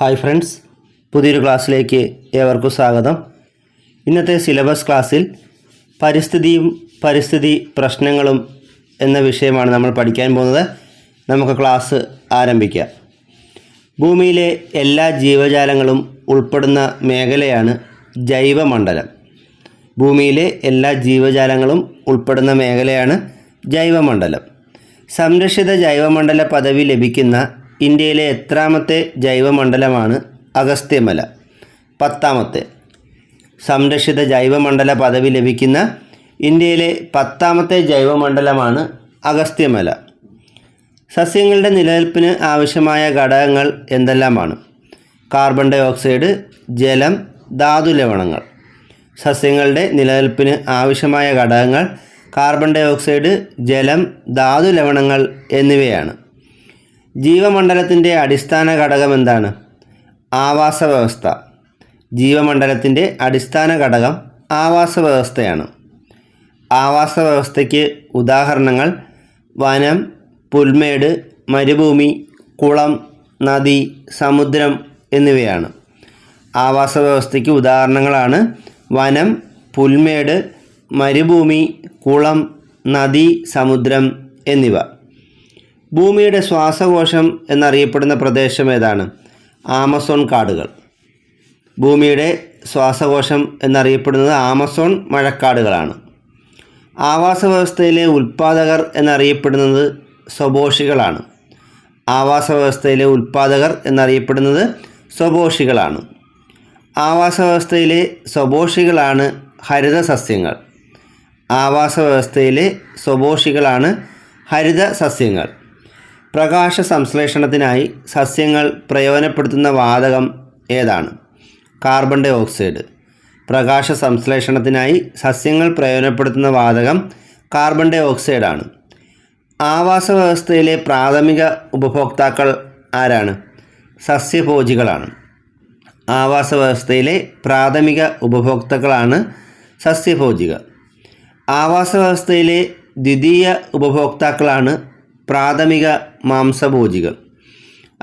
Hi friends പുതിയൊരു ക്ലാസ്സിലേക്ക് ഏവർക്കും സ്വാഗതം. ഇന്നത്തെ സിലബസ് ക്ലാസ്സിൽ പരിസ്ഥിതിയും പരിസ്ഥിതി പ്രശ്നങ്ങളും എന്ന വിഷയമാണ് നമ്മൾ പഠിക്കാൻ പോകുന്നത്. നമുക്ക് ക്ലാസ് ആരംഭിക്കാം. ഭൂമിയിലെ എല്ലാ ജീവജാലങ്ങളും ഉൾപ്പെടുന്ന മേഖലയാണ് ജൈവമണ്ഡലം. ഭൂമിയിലെ എല്ലാ ജീവജാലങ്ങളും ഉൾപ്പെടുന്ന മേഖലയാണ് ജൈവമണ്ഡലം. സംരക്ഷിത ജൈവമണ്ഡല പദവി ലഭിക്കുന്ന ഇന്ത്യയിലെ എത്രാമത്തെ ജൈവമണ്ഡലമാണ് അഗസ്ത്യമല? പത്താമത്തെ. സംരക്ഷിത ജൈവമണ്ഡല പദവി ലഭിക്കുന്ന ഇന്ത്യയിലെ പത്താമത്തെ ജൈവമണ്ഡലമാണ് അഗസ്ത്യമല. സസ്യങ്ങളുടെ നിലനിൽപ്പിന് ആവശ്യമായ ഘടകങ്ങൾ എന്തെല്ലാമാണ്? കാർബൺ ഡൈ ഓക്സൈഡ് ജലം ധാതു ലവണങ്ങൾ. സസ്യങ്ങളുടെ നിലനിൽപ്പിന് ആവശ്യമായ ഘടകങ്ങൾ കാർബൺ ഡൈ ഓക്സൈഡ് ജലം ധാതു ലവണങ്ങൾ എന്നിവയാണ്. ജീവമണ്ഡലത്തിന്റെ അടിസ്ഥാന ഘടകം എന്താണ്? ആവാസ വ്യവസ്ഥ ജീവമണ്ഡലത്തിന്റെ അടിസ്ഥാന ഘടകം ആവാസ വ്യവസ്ഥയാണ് ആവാസ വ്യവസ്ഥയ്ക്ക് ഉദാഹരണങ്ങൾ വനം പുൽമേട് മരുഭൂമി കുളം നദി സമുദ്രം എന്നിവയാണ്. ആവാസ വ്യവസ്ഥയ്ക്ക് ഉദാഹരണങ്ങളാണ് വനം പുൽമേട് മരുഭൂമി കുളം നദി സമുദ്രം എന്നിവ. ഭൂമിയുടെ ശ്വാസകോശം എന്നറിയപ്പെടുന്ന പ്രദേശം ഏതാണ്? ആമസോൺ കാടുകൾ. ഭൂമിയുടെ ശ്വാസകോശം എന്നറിയപ്പെടുന്നത് ആമസോൺ മഴക്കാടുകളാണ്. ആവാസ വ്യവസ്ഥയിലെ ഉൽപ്പാദകർ എന്നറിയപ്പെടുന്നത് സ്വഭോഷികളാണ് ആവാസ വ്യവസ്ഥയിലെ ഉൽപ്പാദകർ എന്നറിയപ്പെടുന്നത് സ്വഭോഷികളാണ് ആവാസ വ്യവസ്ഥയിലെ സ്വഭോഷികളാണ് ഹരിത സസ്യങ്ങൾ ആവാസ വ്യവസ്ഥയിലെ സ്വഭോഷികളാണ് ഹരിത സസ്യങ്ങൾ പ്രകാശ സംശ്ലേഷണത്തിനായി സസ്യങ്ങൾ പ്രയോജനപ്പെടുത്തുന്ന വാതകം ഏതാണ്? കാർബൺ ഡൈ ഓക്സൈഡ് പ്രകാശ സംശ്ലേഷണത്തിനായി സസ്യങ്ങൾ പ്രയോജനപ്പെടുത്തുന്ന വാതകം കാർബൺ ഡൈ ഓക്സൈഡാണ് ആവാസ വ്യവസ്ഥയിലെ പ്രാഥമിക ഉപഭോക്താക്കൾ ആരാണ്? സസ്യഭോജികളാണ്. ആവാസ വ്യവസ്ഥയിലെ പ്രാഥമിക ഉപഭോക്താക്കളാണ് സസ്യഭോജികൾ. ആവാസ വ്യവസ്ഥയിലെ ദ്വിതീയ ഉപഭോക്താക്കളാണ് പ്രാഥമിക മാംസഭോജികൾ.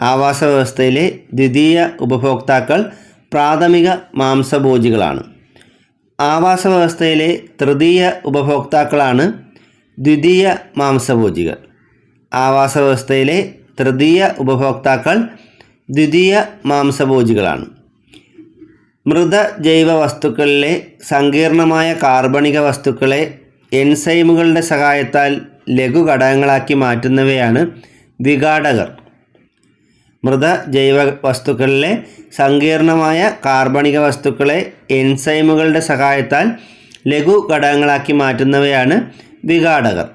ആവാസ വ്യവസ്ഥയിലെ ദ്വിതീയ ഉപഭോക്താക്കൾ പ്രാഥമിക മാംസഭോജികളാണ്. ആവാസ വ്യവസ്ഥയിലെ തൃതീയ ഉപഭോക്താക്കളാണ് ദ്വിതീയ മാംസഭോജികൾ. ആവാസ വ്യവസ്ഥയിലെ തൃതീയ ഉപഭോക്താക്കൾ ദ്വിതീയ മാംസഭോജികളാണ്. മൃത ജൈവ വസ്തുക്കളിലെ സങ്കീർണമായ കാർബണിക വസ്തുക്കളെ എൻസൈമുകളുടെ സഹായത്താൽ ലഘുഘടകങ്ങളാക്കി മാറ്റുന്നവയാണ് വിഘാടകർ. മൃത ജൈവ വസ്തുക്കളിലെ സങ്കീർണമായ കാർബണിക വസ്തുക്കളെ എൻസൈമുകളുടെ സഹായത്താൽ ലഘു ഘടകങ്ങളാക്കി മാറ്റുന്നവയാണ് വിഘാടകർ.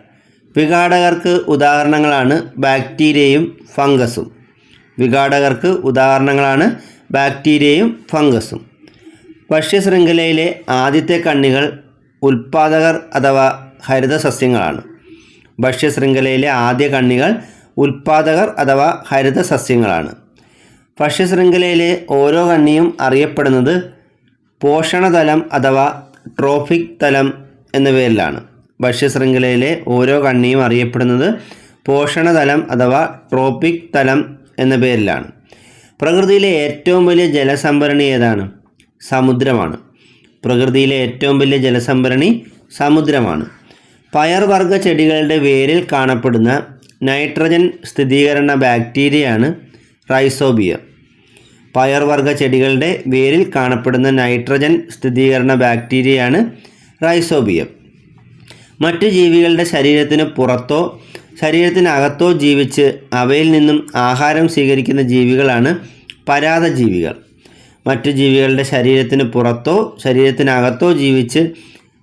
വിഘാടകർക്ക് ഉദാഹരണങ്ങളാണ് ബാക്ടീരിയയും ഫംഗസും. വിഘാടകർക്ക് ഉദാഹരണങ്ങളാണ് ബാക്ടീരിയയും ഫംഗസും. ഭക്ഷ്യശൃംഖലയിലെ ആദ്യത്തെ കണ്ണികൾ ഉൽപാദകർ അഥവാ ഹരിത സസ്യങ്ങളാണ് ഭക്ഷ്യശൃംഖലയിലെ ആദ്യ കണ്ണികൾ ഉൽപാദകർ അഥവാ ഹരിത സസ്യങ്ങളാണ്. ഭക്ഷ്യശൃംഖലയിലെ ഓരോ കണ്ണിയും അറിയപ്പെടുന്നത് പോഷണതലം അഥവാ ട്രോഫിക് തലം എന്ന പേരിലാണ്. ഭക്ഷ്യശൃംഖലയിലെ ഓരോ കണ്ണിയും അറിയപ്പെടുന്നത് പോഷണതലം അഥവാ ട്രോപ്പിക് തലം എന്ന പേരിലാണ്. പ്രകൃതിയിലെ ഏറ്റവും വലിയ ജലസംഭരണി ഏതാണ്? സമുദ്രമാണ്. പ്രകൃതിയിലെ ഏറ്റവും വലിയ ജലസംഭരണി സമുദ്രമാണ്. പയർവർഗ ചെടികളുടെ വേരിൽ കാണപ്പെടുന്ന നൈട്രജൻ സ്ഥിരീകരണ ബാക്ടീരിയയാണ് റൈസോബിയ. പയർവർഗ ചെടികളുടെ വേരിൽ കാണപ്പെടുന്ന നൈട്രജൻ സ്ഥിരീകരണ ബാക്ടീരിയയാണ് റൈസോബിയം. മറ്റു ജീവികളുടെ ശരീരത്തിന് പുറത്തോ ശരീരത്തിനകത്തോ ജീവിച്ച് അവയിൽ നിന്നും ആഹാരം സ്വീകരിക്കുന്ന ജീവികളാണ് പരാതജീവികൾ. മറ്റു ജീവികളുടെ ശരീരത്തിന് പുറത്തോ ശരീരത്തിനകത്തോ ജീവിച്ച്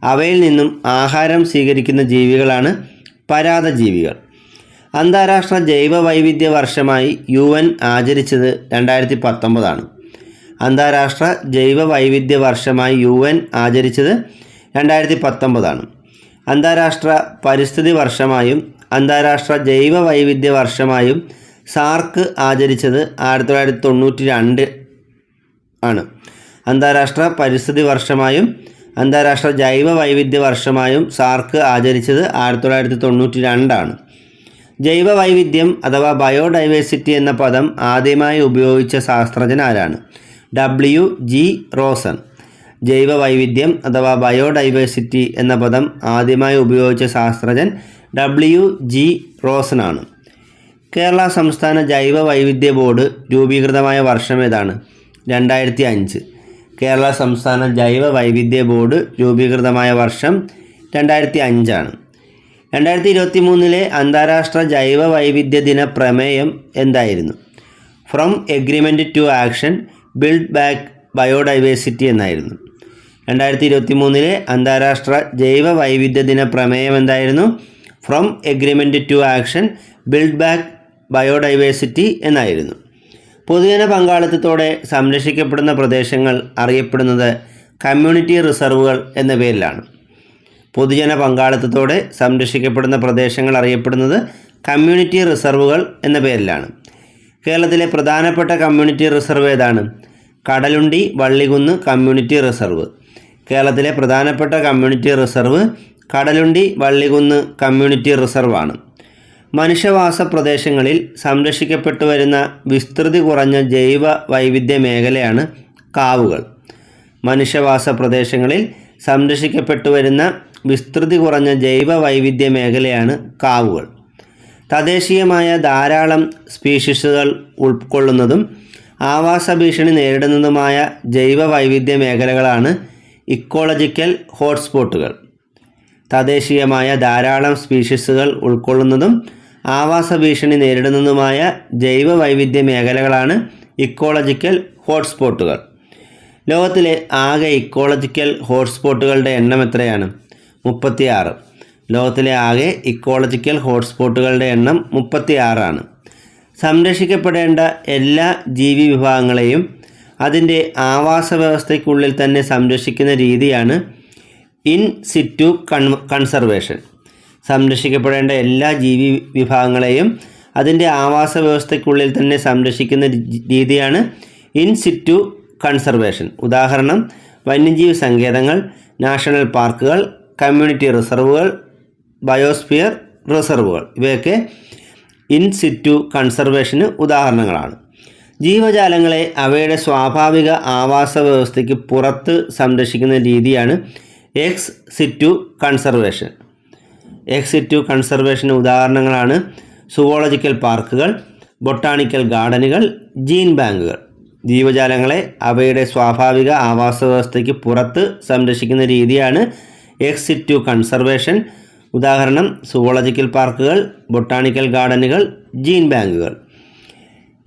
അവയിൽ നിന്നും ആഹാരം സ്വീകരിക്കുന്ന ജീവികളാണ് പരാതജീവികൾ. അന്താരാഷ്ട്ര ജൈവ വൈവിധ്യ വർഷമായി യു എൻ ആചരിച്ചത് രണ്ടായിരത്തി പത്തൊമ്പതാണ് അന്താരാഷ്ട്ര ജൈവ വൈവിധ്യ വർഷമായി യു എൻ ആചരിച്ചത് രണ്ടായിരത്തി പത്തൊമ്പതാണ് അന്താരാഷ്ട്ര പരിസ്ഥിതി വർഷമായും അന്താരാഷ്ട്ര ജൈവ വൈവിധ്യ വർഷമായും സാർക്ക് ആചരിച്ചത് ആയിരത്തി തൊള്ളായിരത്തി തൊണ്ണൂറ്റി രണ്ട് ആണ്. അന്താരാഷ്ട്ര പരിസ്ഥിതി വർഷമായും അന്താരാഷ്ട്ര ജൈവ വൈവിധ്യ വർഷമായും സാർക്ക് ആചരിച്ചത് ആയിരത്തി തൊള്ളായിരത്തി തൊണ്ണൂറ്റി രണ്ടാണ് ജൈവ വൈവിധ്യം അഥവാ ബയോഡൈവേഴ്സിറ്റി എന്ന പദം ആദ്യമായി ഉപയോഗിച്ച ശാസ്ത്രജ്ഞൻ ആരാണ്? ഡബ്ല്യു ജി റോസൺ ജൈവ വൈവിധ്യം അഥവാ ബയോഡൈവേഴ്സിറ്റി എന്ന പദം ആദ്യമായി ഉപയോഗിച്ച ശാസ്ത്രജ്ഞൻ ഡബ്ല്യു ജി റോസൺ ആണ്. കേരള സംസ്ഥാന ജൈവ വൈവിധ്യ ബോർഡ് രൂപീകൃതമായ വർഷം ഏതാണ്? രണ്ടായിരത്തി അഞ്ച് കേരള സംസ്ഥാന ജൈവ വൈവിധ്യ ബോർഡ് രൂപീകൃതമായ വർഷം രണ്ടായിരത്തി അഞ്ചാണ് രണ്ടായിരത്തി ഇരുപത്തി മൂന്നിലെ അന്താരാഷ്ട്ര ജൈവ വൈവിധ്യ ദിന പ്രമേയം എന്തായിരുന്നു? From agreement to action build back biodiversity എന്നായിരുന്നു. രണ്ടായിരത്തി ഇരുപത്തി മൂന്നിലെ അന്താരാഷ്ട്ര ജൈവ വൈവിധ്യ ദിന പ്രമേയം എന്തായിരുന്നു? From agreement to action build back biodiversity എന്നായിരുന്നു. പൊതുജന പങ്കാളിത്തത്തോടെ സംരക്ഷിക്കപ്പെടുന്ന പ്രദേശങ്ങൾ അറിയപ്പെടുന്നത് കമ്മ്യൂണിറ്റി റിസർവുകൾ എന്ന പേരിലാണ്. പൊതുജന പങ്കാളിത്തത്തോടെ സംരക്ഷിക്കപ്പെടുന്ന പ്രദേശങ്ങൾ അറിയപ്പെടുന്നത് കമ്മ്യൂണിറ്റി റിസർവുകൾ എന്ന പേരിലാണ്. കേരളത്തിലെ പ്രധാനപ്പെട്ട കമ്മ്യൂണിറ്റി റിസർവ് ഏതാണ്? Kadalundi Vallikunnu community reserve. കേരളത്തിലെ പ്രധാനപ്പെട്ട community reserve Kadalundi Vallikunnu community റിസർവാണ്. മനുഷ്യവാസ പ്രദേശങ്ങളിൽ സംരക്ഷിക്കപ്പെട്ടു വരുന്ന വിസ്തൃതി കുറഞ്ഞ ജൈവ വൈവിധ്യ മേഖലയാണ് കാവുകൾ. മനുഷ്യവാസ പ്രദേശങ്ങളിൽ സംരക്ഷിക്കപ്പെട്ടു വരുന്ന വിസ്തൃതി കുറഞ്ഞ ജൈവ വൈവിധ്യ മേഖലയാണ് കാവുകൾ. തദ്ദേശീയമായ ധാരാളം സ്പീഷീസുകൾ ഉൾക്കൊള്ളുന്നതും ആവാസ ഭീഷണി നേരിടുന്നതുമായ ജൈവ വൈവിധ്യ മേഖലകളാണ് ഇക്കോളജിക്കൽ ഹോട്ട്സ്പോട്ടുകൾ. തദ്ദേശീയമായ ധാരാളം സ്പീഷീസുകൾ ഉൾക്കൊള്ളുന്നതും ആവാസ ഭീഷണി നേരിടുന്നതുമായ ജൈവ വൈവിധ്യ മേഖലകളാണ് ഇക്കോളജിക്കൽ ഹോട്ട്സ്പോട്ടുകൾ. ലോകത്തിലെ ആകെ ഇക്കോളജിക്കൽ ഹോട്ട്സ്പോട്ടുകളുടെ എണ്ണം എത്രയാണ്? മുപ്പത്തിയാറ്. ലോകത്തിലെ ആകെ ഇക്കോളജിക്കൽ ഹോട്ട്സ്പോട്ടുകളുടെ എണ്ണം മുപ്പത്തിയാറാണ്. സംരക്ഷിക്കപ്പെടേണ്ട എല്ലാ ജീവി വിഭാഗങ്ങളെയും അതിന്റെ ആവാസ വ്യവസ്ഥയ്ക്കുള്ളിൽ തന്നെ സംരക്ഷിക്കുന്ന രീതിയാണ് ഇൻ സിറ്റു കൺ കൺസർവേഷൻ. സംരക്ഷിക്കപ്പെടേണ്ട എല്ലാ ജീവി വിഭാഗങ്ങളെയും അതിന്റെ ആവാസ വ്യവസ്ഥയ്ക്കുള്ളിൽ തന്നെ സംരക്ഷിക്കുന്ന രീതിയാണ് ഇൻ സിറ്റു കൺസർവേഷൻ. ഉദാഹരണം വന്യജീവി സങ്കേതങ്ങൾ നാഷണൽ പാർക്കുകൾ കമ്മ്യൂണിറ്റി റിസർവുകൾ ബയോസ്ഫിയർ റിസർവുകൾ. ഇവയൊക്കെ ഇൻ സിറ്റു കൺസർവേഷന് ഉദാഹരണങ്ങളാണ്. ജീവജാലങ്ങളെ അവയുടെ സ്വാഭാവിക ആവാസ വ്യവസ്ഥയ്ക്ക് പുറത്ത് സംരക്ഷിക്കുന്ന രീതിയാണ് ex situ conservation. Ex situ കൺസർവേഷന് ഉദാഹരണങ്ങളാണ് സുവോളജിക്കൽ പാർക്കുകൾ ബൊട്ടാണിക്കൽ ഗാർഡനുകൾ ജീൻ ബാങ്കുകൾ. ജീവജാലങ്ങളെ അവയുടെ സ്വാഭാവിക ആവാസ വ്യവസ്ഥയ്ക്ക് പുറത്ത് സംരക്ഷിക്കുന്ന രീതിയാണ് എക്സിറ്റീവ് സിറ്റു കൺസർവേഷൻ ഉദാഹരണം സുവോളജിക്കൽ പാർക്കുകൾ ബൊട്ടാണിക്കൽ ഗാർഡനുകൾ ജീൻ ബാങ്കുകൾ.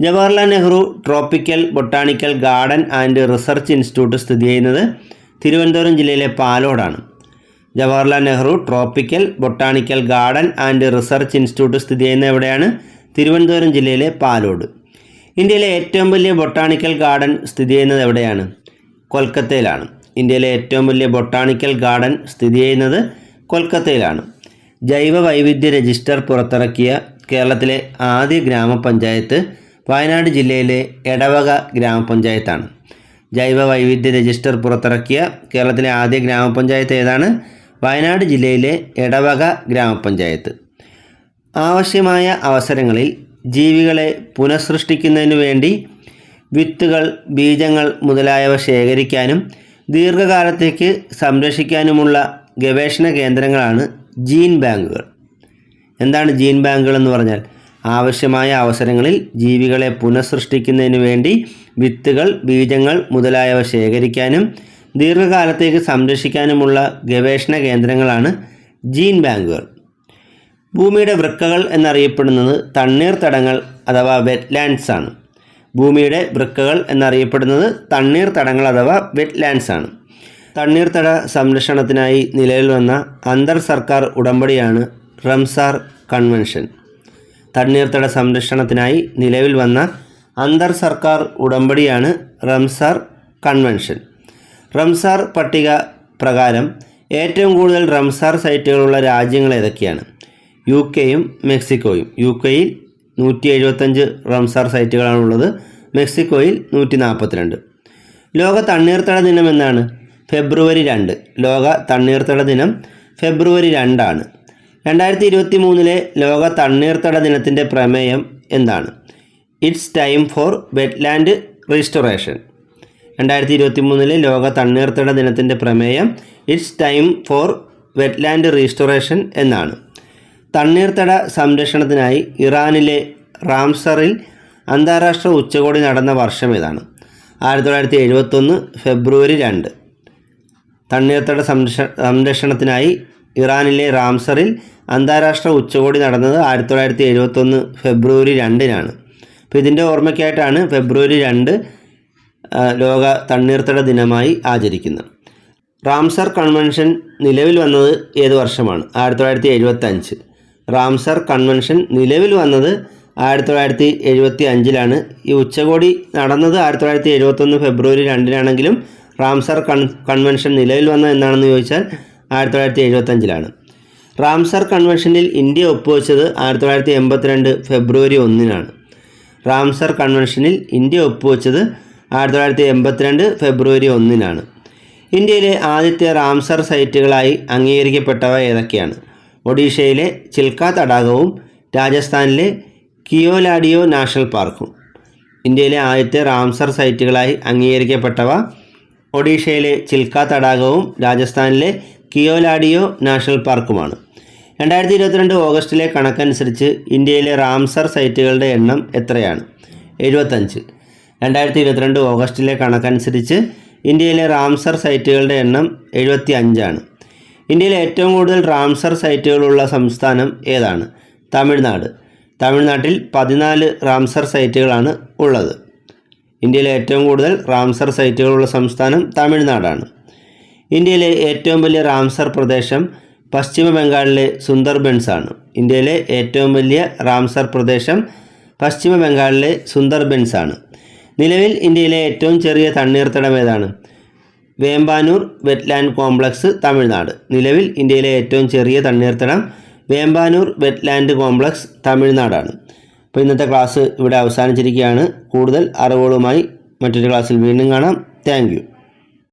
Jawaharlal Nehru tropical botanical garden and research institute സ്ഥിതി ചെയ്യുന്നത് തിരുവനന്തപുരം ജില്ലയിലെ പാലോടാണ്. Jawaharlal Nehru tropical botanical garden and research institute സ്ഥിതി ചെയ്യുന്ന എവിടെയാണ്? തിരുവനന്തപുരം ജില്ലയിലെ പാലോട്. ഇന്ത്യയിലെ ഏറ്റവും വലിയ ബൊട്ടാണിക്കൽ ഗാർഡൻ സ്ഥിതി ചെയ്യുന്നത് എവിടെയാണ്? കൊൽക്കത്തയിലാണ്. ഇന്ത്യയിലെ ഏറ്റവും വലിയ ബൊട്ടാണിക്കൽ ഗാർഡൻ സ്ഥിതി ചെയ്യുന്നത് കൊൽക്കത്തയിലാണ്. ജൈവ വൈവിധ്യ രജിസ്റ്റർ പുറത്തിറക്കിയ കേരളത്തിലെ ആദ്യ ഗ്രാമപഞ്ചായത്ത് വയനാട് ജില്ലയിലെ എടവക ഗ്രാമപഞ്ചായത്താണ്. ജൈവ വൈവിധ്യ രജിസ്റ്റർ പുറത്തിറക്കിയ കേരളത്തിലെ ആദ്യ ഗ്രാമപഞ്ചായത്ത് ഏതാണ്? വയനാട് ജില്ലയിലെ എടവക ഗ്രാമപഞ്ചായത്ത്. ആവശ്യമായ അവസരങ്ങളിൽ ജീവികളെ പുനഃസൃഷ്ടിക്കുന്നതിനു വേണ്ടി വിത്തുകൾ ബീജങ്ങൾ മുതലായവ ശേഖരിക്കാനും ദീർഘകാലത്തേക്ക് സംരക്ഷിക്കാനുമുള്ള ഗവേഷണ കേന്ദ്രങ്ങളാണ് ജീൻ ബാങ്കുകൾ. എന്താണ് ജീൻ ബാങ്കുകൾ എന്ന് പറഞ്ഞാൽ? ആവശ്യമായ അവസരങ്ങളിൽ ജീവികളെ പുനഃസൃഷ്ടിക്കുന്നതിന് വേണ്ടി വിത്തുകൾ ബീജങ്ങൾ മുതലായവ ശേഖരിക്കാനും ദീർഘകാലത്തേക്ക് സംരക്ഷിക്കാനുമുള്ള ഗവേഷണ കേന്ദ്രങ്ങളാണ് ജീൻ ബാങ്കുകൾ. ഭൂമിയുടെ വൃക്കകൾ എന്നറിയപ്പെടുന്നത് തണ്ണീർത്തടങ്ങൾ അഥവാ വെറ്റ്ലാൻഡ്സ് ആണ്. ഭൂമിയുടെ വൃക്കകൾ എന്നറിയപ്പെടുന്നത് തണ്ണീർത്തടങ്ങൾ അഥവാ വെറ്റ്ലാൻഡ്സ് ആണ്. തണ്ണീർത്തട സംരക്ഷണത്തിനായി നിലവിൽ വന്ന അന്തർ സർക്കാർ ഉടമ്പടിയാണ് റംസാർ കൺവെൻഷൻ. തണ്ണീർത്തട സംരക്ഷണത്തിനായി നിലവിൽ വന്ന അന്തർ സർക്കാർ ഉടമ്പടിയാണ് റംസാർ കൺവെൻഷൻ. റംസാർ പട്ടിക പ്രകാരം ഏറ്റവും കൂടുതൽ റംസാർ സൈറ്റുകളുള്ള രാജ്യങ്ങൾ ഏതൊക്കെയാണ്? യു കെയും മെക്സിക്കോയും. യു കെയിൽ നൂറ്റി എഴുപത്തഞ്ച് റംസാർ സൈറ്റുകളാണുള്ളത്. മെക്സിക്കോയിൽ നൂറ്റി നാൽപ്പത്തിരണ്ട് ലോക തണ്ണീർത്തട ദിനം എന്നാണ്? ഫെബ്രുവരി രണ്ട്. ലോക തണ്ണീർത്തട ദിനം ഫെബ്രുവരി രണ്ടാണ്. രണ്ടായിരത്തി ഇരുപത്തി മൂന്നിലെ ലോക തണ്ണീർത്തട ദിനത്തിന്റെ പ്രമേയം എന്താണ്? It's time for wetland restoration. രണ്ടായിരത്തി ഇരുപത്തി മൂന്നിലെ ലോക തണ്ണീർത്തട ദിനത്തിന്റെ പ്രമേയം it's time for wetland restoration എന്നാണ്. തണ്ണീർത്തട സംരക്ഷണത്തിനായി ഇറാനിലെ റാംസറിൽ അന്താരാഷ്ട്ര ഉച്ചകോടി നടന്ന വർഷം ഇതാണ്. ആയിരത്തി തൊള്ളായിരത്തി എഴുപത്തൊന്ന് ഫെബ്രുവരി രണ്ട്. തണ്ണീർത്തട സംരക്ഷ സംരക്ഷണത്തിനായി ഇറാനിലെ റാംസറിൽ അന്താരാഷ്ട്ര ഉച്ചകോടി നടന്നത് ആയിരത്തി തൊള്ളായിരത്തി എഴുപത്തൊന്ന് ഫെബ്രുവരി രണ്ടിനാണ്. അപ്പോൾ ഇതിന്റെ ഓർമ്മയ്ക്കായിട്ടാണ് ഫെബ്രുവരി രണ്ട് ലോക തണ്ണീർത്തട ദിനമായി ആചരിക്കുന്നു. റാംസർ കൺവെൻഷൻ നിലവിൽ വന്നത് ഏത് വർഷമാണ്? ആയിരത്തി തൊള്ളായിരത്തി എഴുപത്തഞ്ച് റാംസർ കൺവെൻഷൻ നിലവിൽ വന്നത് ആയിരത്തി തൊള്ളായിരത്തി എഴുപത്തി അഞ്ചിലാണ് ഈ ഉച്ചകോടി നടന്നത് ആയിരത്തി തൊള്ളായിരത്തി എഴുപത്തൊന്ന് ഫെബ്രുവരി രണ്ടിനാണെങ്കിലും റാംസർ കൺ കൺവെൻഷൻ നിലവിൽ വന്നത് എന്നാണെന്ന് ചോദിച്ചാൽ ആയിരത്തി തൊള്ളായിരത്തി എഴുപത്തഞ്ചിലാണ് റാംസർ കൺവെൻഷനിൽ ഇന്ത്യ ഒപ്പുവെച്ചത് ആയിരത്തി തൊള്ളായിരത്തി എൺപത്തിരണ്ട് ഫെബ്രുവരി ഒന്നിനാണ്. റാംസർ കൺവെൻഷനിൽ ഇന്ത്യ ഒപ്പുവെച്ചത് ആയിരത്തി തൊള്ളായിരത്തി എൺപത്തിരണ്ട് ഫെബ്രുവരി ഒന്നിനാണ്. ഇന്ത്യയിലെ ആദ്യത്തെ റാംസർ സൈറ്റുകളായി അംഗീകരിക്കപ്പെട്ടവ ഏതൊക്കെയാണ്? ഒഡീഷയിലെ ചിൽക്ക തടാകവും രാജസ്ഥാനിലെ കിയോലാഡിയോ നാഷണൽ പാർക്കും. ഇന്ത്യയിലെ ആദ്യത്തെ റാംസർ സൈറ്റുകളായി അംഗീകരിക്കപ്പെട്ടവ ഒഡീഷയിലെ ചിൽക്ക തടാകവും രാജസ്ഥാനിലെ കിയോലാഡിയോ നാഷണൽ പാർക്കുമാണ്. രണ്ടായിരത്തി ഇരുപത്തിരണ്ട് ഓഗസ്റ്റിലെ കണക്കനുസരിച്ച് ഇന്ത്യയിലെ റാംസർ സൈറ്റുകളുടെ എണ്ണം എത്രയാണ്? എഴുപത്തഞ്ച് രണ്ടായിരത്തി ഇരുപത്തിരണ്ട് ഓഗസ്റ്റിലെ കണക്കനുസരിച്ച് ഇന്ത്യയിലെ റാംസർ സൈറ്റുകളുടെ എണ്ണം എഴുപത്തി അഞ്ചാണ് ഇന്ത്യയിലെ ഏറ്റവും കൂടുതൽ റാംസർ സൈറ്റുകളുള്ള സംസ്ഥാനം ഏതാണ്? തമിഴ്നാട്. തമിഴ്നാട്ടിൽ പതിനാല് റാംസർ സൈറ്റുകളാണ് ഉള്ളത്. ഇന്ത്യയിലെ ഏറ്റവും കൂടുതൽ റാംസർ സൈറ്റുകളുള്ള സംസ്ഥാനം തമിഴ്നാടാണ്. ഇന്ത്യയിലെ ഏറ്റവും വലിയ റാംസർ പ്രദേശം പശ്ചിമ ബംഗാളിലെ സുന്ദർബൻസ് ആണ് ഇന്ത്യയിലെ ഏറ്റവും വലിയ റാംസർ പ്രദേശം പശ്ചിമ ബംഗാളിലെ സുന്ദർബൻസ് ആണ് നിലവിൽ ഇന്ത്യയിലെ ഏറ്റവും ചെറിയ തണ്ണീർത്തടം ഏതാണ്? Vembanur wetland complex Tamil Nadu. നിലവിൽ ഇന്ത്യയിലെ ഏറ്റവും ചെറിയ തണ്ണീർത്തടം വേമ്പാനൂർ വെറ്റ്ലാൻഡ് കോംപ്ലക്സ് തമിഴ്നാടാണ്. അപ്പോൾ ഇന്നത്തെ ക്ലാസ് ഇവിടെ അവസാനിച്ചിരിക്കുകയാണ്. കൂടുതൽ അറിവുകളുമായി മറ്റൊരു ക്ലാസ്സിൽ വീണ്ടും കാണാം. താങ്ക്